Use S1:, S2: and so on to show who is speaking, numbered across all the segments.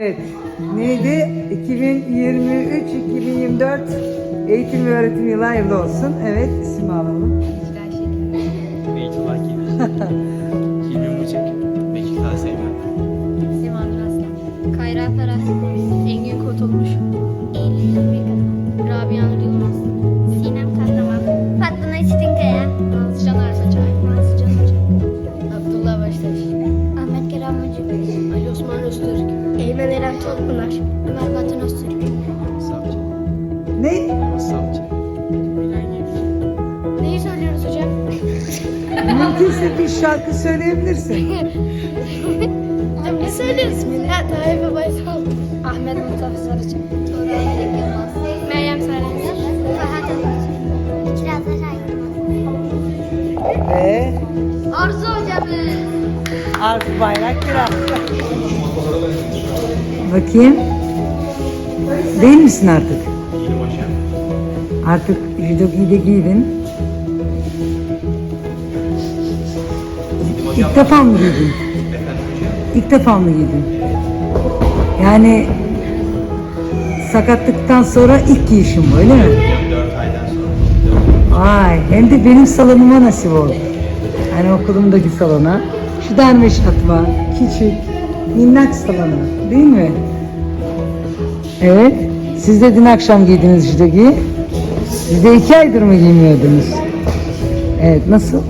S1: Evet. Neydi? 2023-2024 eğitim ve öğretim yılı hayırlı olsun. Evet, isim alalım. Mümkünse bir şarkı söyleyebilirsin.
S2: Tayyip Baysal, Ahmet Mustafa Sarıcı, Meryem Sarıcı, Fahat Alıcı, Kiraz Aşağı
S1: Ve
S2: Arzu hocamız.
S1: Arzu Bayrak biraz. Bakayım. Değil misin artık? Artık judogiyi de giydin. İlk defa mı giydin? İlk defa mı giydin? Yani sakatlıktan sonra ilk giyişin bu öyle mi?
S3: Hocam 4 aydan sonra.
S1: Vay hem de benim salonuma nasip oldu. Hani okulumdaki salona. Şu derme şatma, küçük, minnak salonu değil mi? Evet. Siz de dün akşam giydiniz judogiyi. Siz de iki aydır mı giymiyordunuz? Evet nasıl?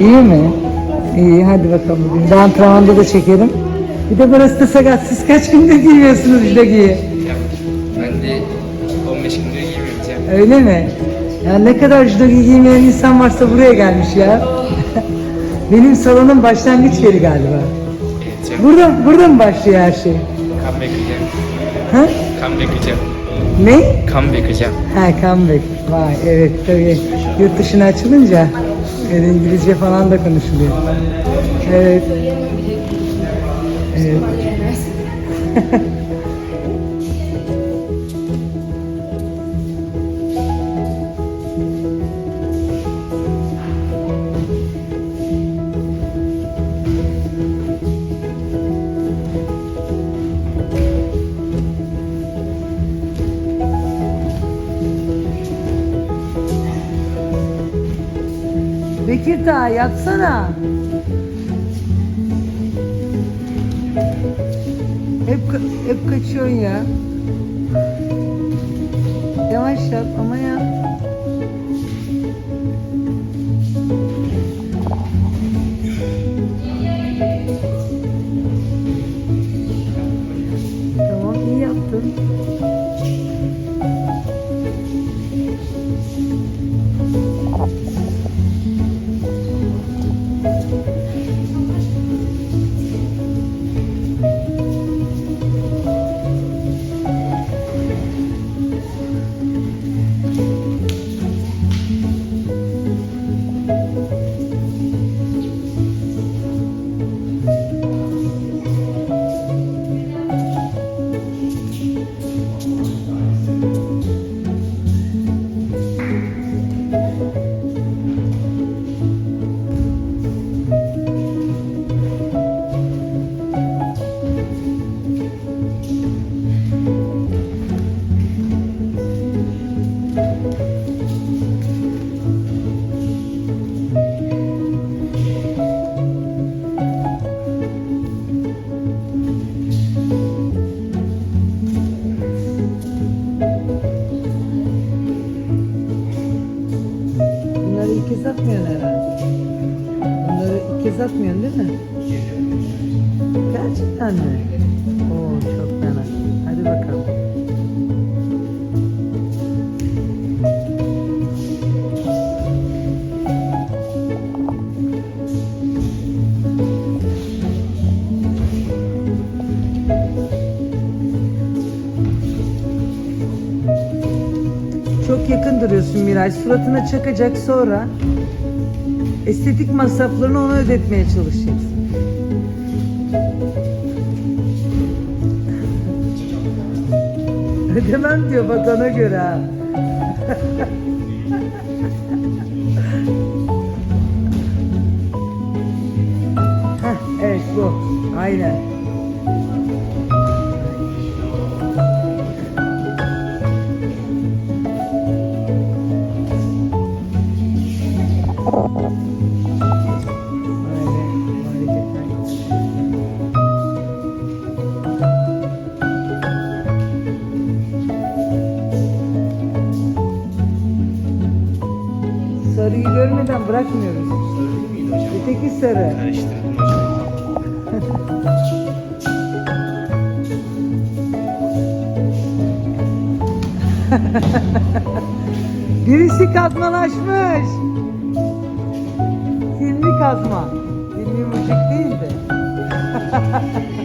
S1: İyi mi? İyi hadi bakalım bugün. antrenmanda da çekerim. Bir de burası da sakat. Siz kaç gündür giymiyorsunuz judogiyi?
S3: Ben de 15 gündür giymiyorum hocam.
S1: Öyle mi? Ya ne kadar judogi giymeyen insan varsa buraya gelmiş ya. Benim salonum başlangıç yeri galiba.
S3: Evet hocam.
S1: Burada, burada mı başlıyor her şey?
S3: Comeback hocam.
S1: Ha?
S3: Comeback hocam.
S1: Ne?
S3: Comeback hocam.
S1: Ha comeback. Vay evet tabii. Yurt dışına açılınca evet, İngilizce falan da konuşuluyor. Evet. Evet. Bekir Taha yatsana. Hep hep kaçıyorsun ya. Yavaş yap ama ya. Tamam iyi yaptın. Gerçekten mi? Oo çok fena. Hadi bakalım. Çok yakın duruyorsun Miray. Suratına çakacak sonra estetik masraflarını ona ödetmeye çalışacaksın. Ödemem diyor bak ona göre. Heh, evet bu. Aynen. Birisi kazmalaşmış. Hilmi kazma. Hilmi Mucuk değildi.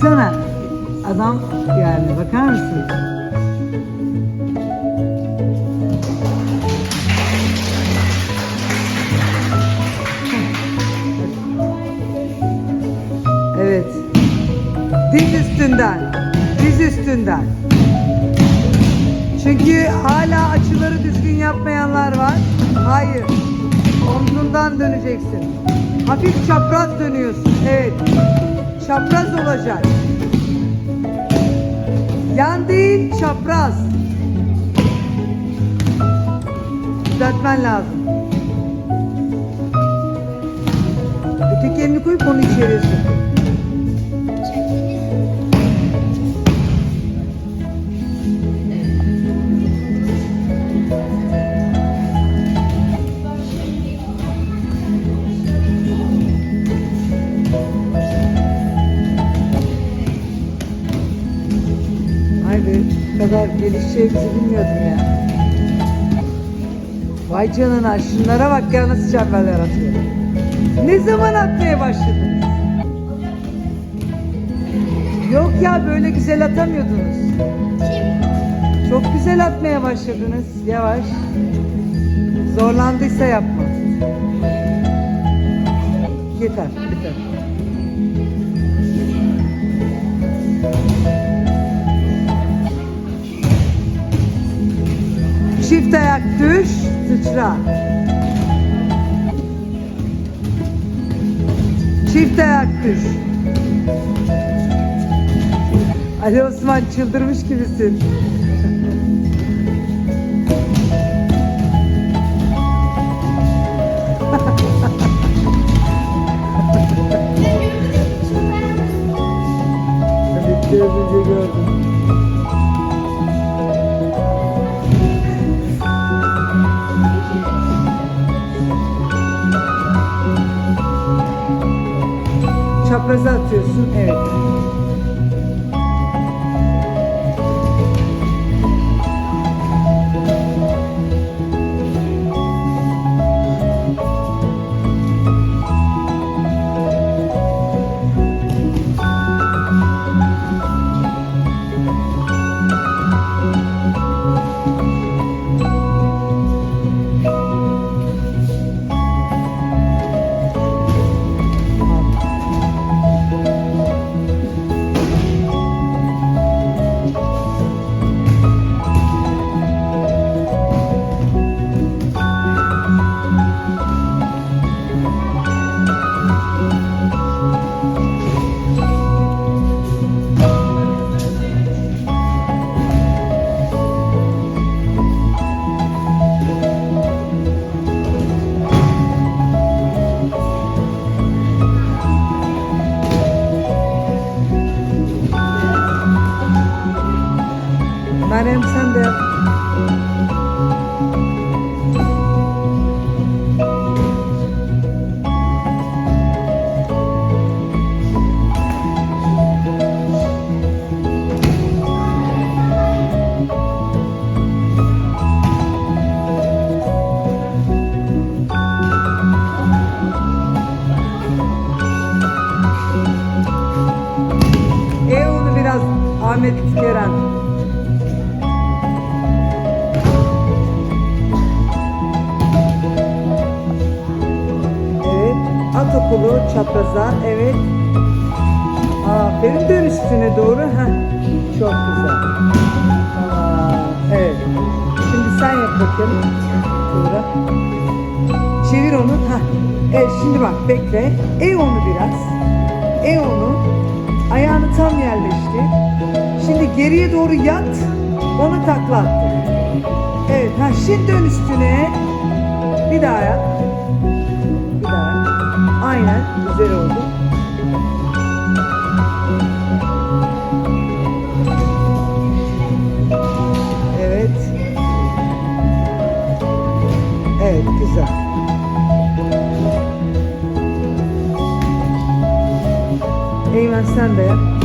S1: Baksana. Adam yani bakar mısın? Evet. Diz üstünden. Diz üstünden. Çünkü hala açıları düzgün yapmayanlar var. Hayır. Omzundan döneceksin. Hafif çapraz dönüyorsun. Evet. Çapraz olacak. Yan değil, çapraz. Düzeltmen lazım. Öteki elini koyup onu içeriye sok. Kadar gelişeceğimizi bilmiyordum ya. Vay canına, şunlara bak ya nasıl çemberler atıyor. Ne zaman atmaya başladınız? Yok ya böyle güzel atamıyordunuz. Çok güzel atmaya başladınız. Yavaş. Zorlandıysa yapma. Yeter, yeter. Sıçra. Çift ayak düş. Ali Osman çıldırmış gibisin. Çapraza atıyorsun. Evet. Çapraza. Evet. Aferin dön üstüne doğru. Heh. Çok güzel. Tamam. Evet. Şimdi sen yap bakalım. Tuğra. Çevir onu. Ha. Evet şimdi bak bekle. Ev onu biraz. Ev onu. Ayağını tam yerleştir. Şimdi geriye doğru yat. Onu takla. Evet. Ha şimdi dön üstüne. Bir daha yap. Bir daha. Aynen. Güzel oldu. Evet. Evet güzel. Eymen sen de yap.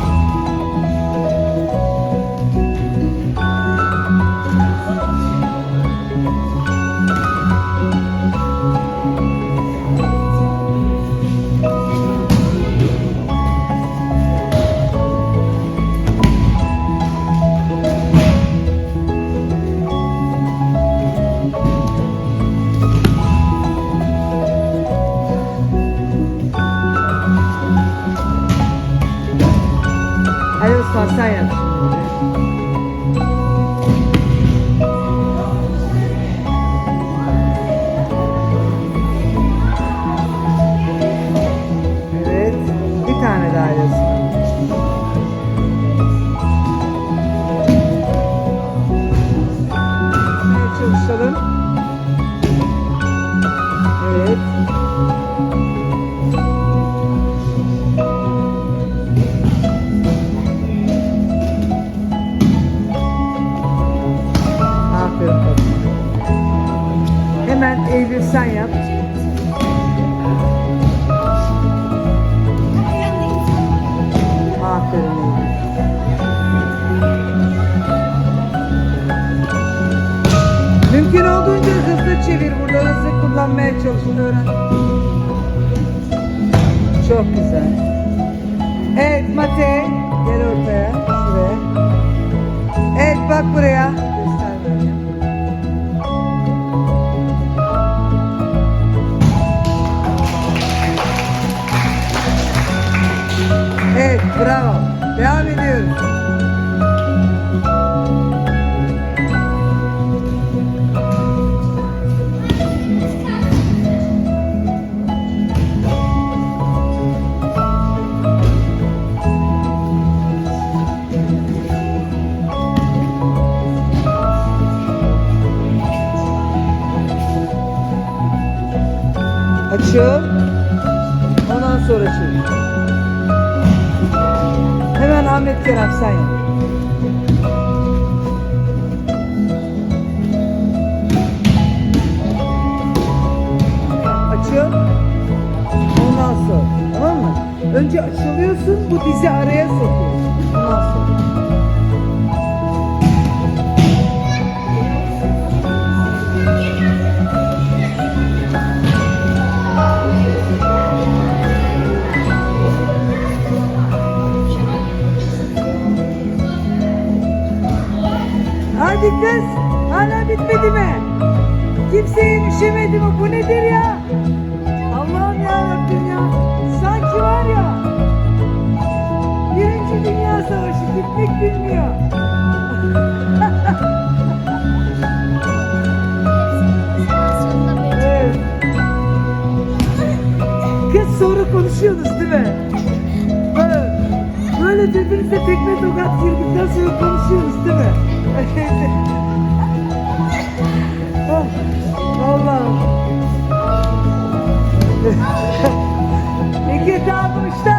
S1: Hadi sen yap. Aferin. Mümkün olduğunca hızlı çevir. Burada hızlı kullanmaya çalışın öğren. Çok güzel. Evet Mate. Gel ortaya. Şuraya. Evet bak buraya. Ahmet Kerem sen yap. Açıl. Ondan sonra. Tamam mı? Önce açılıyorsun, bu dizi araya sokuyorsun. Ondan sonra. Hadi kız. Hala bitmedi mi? Kimseye yetişemedi mi? Bu nedir ya? Allah'ım ya Rabbim ya. Sanki var ya. Birinci Dünya Savaşı bitmek bilmiyor. Evet. Kız sonra konuşuyorsunuz değil mi? Böyle, böyle birbirinize tekme tokat girdikten sonra konuşuyorsunuz değil mi? Allah'ım. İki tamam uçta.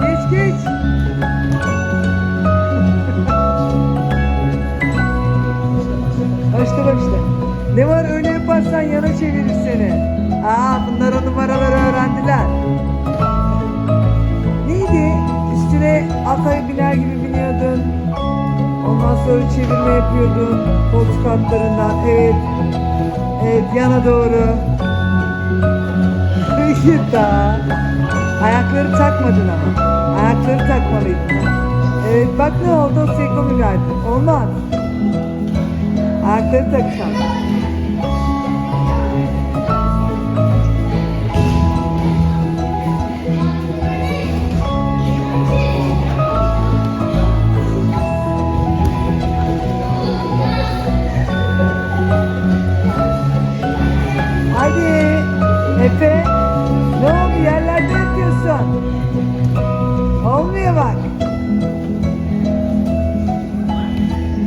S1: Geç geç. Başla başla. Ne var öyle yaparsan yana çevirir seni. Aa bunlar numaraları öğrendiler. Neydi? Üstüne ata biner gibi. Sonra çevirme yapıyordun. Koltuk altlarından. Evet. Evet yana doğru. Daha. Ayakları takmadın ama. Ayakları takmalıydın. Evet bak ne oldu? Sekomi geldi. Olmaz. Ayakları takacağım. Yatıyorsun? Olmuyor bak.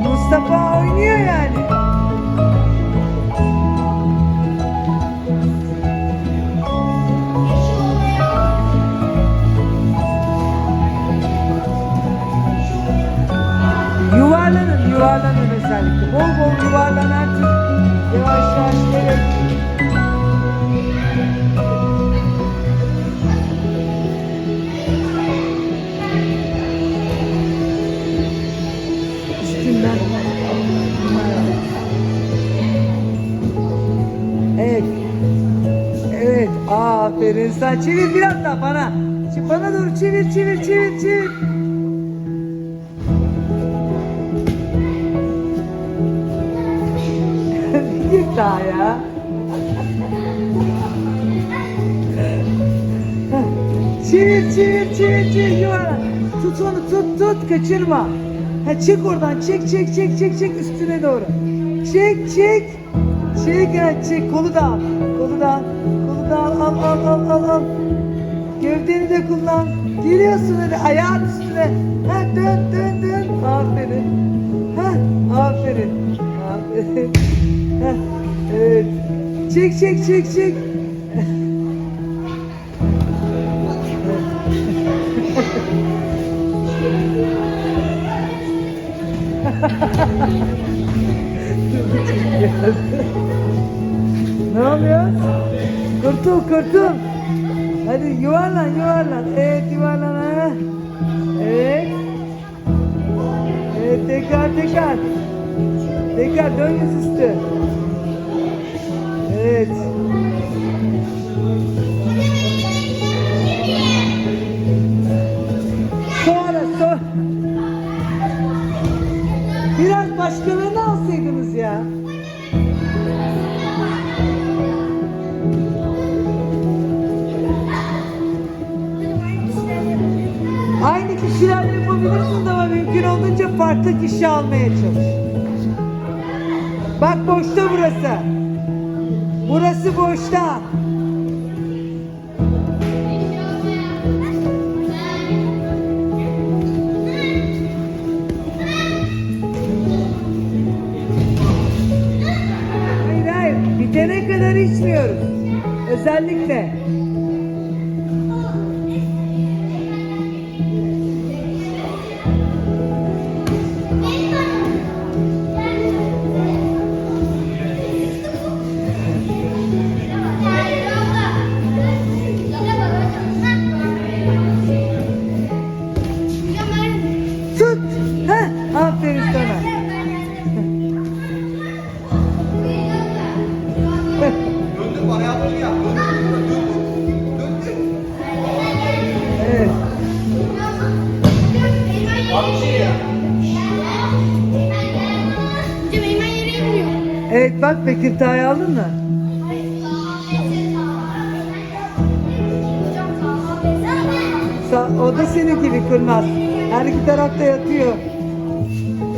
S1: Mustafa oynuyor yani. Sen. Çevir biraz daha bana. Şimdi bana doğru çevir, çevir, çevir, çevir. Bir daha ya. çevir çevir çevir çevir yuvarlak. Tut onu tut tut kaçırma. Ha çek oradan çek çek çek çek çek üstüne doğru. Çek çek. Çek ha çek kolu da. Kolu da. Al al al al al al. Gövdeni de kullan. Geliyorsun hadi ayağın üstüne. Ha dön dön dön. Aferin. Ha aferin. Aferin. Ha evet. Çek çek çek çek. ne oluyor? Kurtul kurtul. Hadi yuvarlan yuvarlan. Evet yuvarlan ha. Evet. Evet tekrar tekrar. Tekrar dön yüzüstü. Evet. Farklı kişi almaya çalış. Bak boşta burası. Burası boşta. Hayır hayır. Bitene kadar içmiyoruz. Özellikle.
S4: Döndür bana yaptın ya. Döndür. Döndür. Döndür.
S1: Evet. Evet bak Bekir Tağ'ı aldın mı? O da senin gibi kırmaz. Her iki tarafta yatıyor.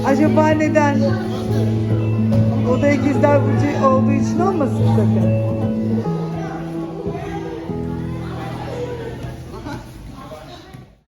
S1: Acaba neden? O da ikizler burcu olduğu için olmasın sakın.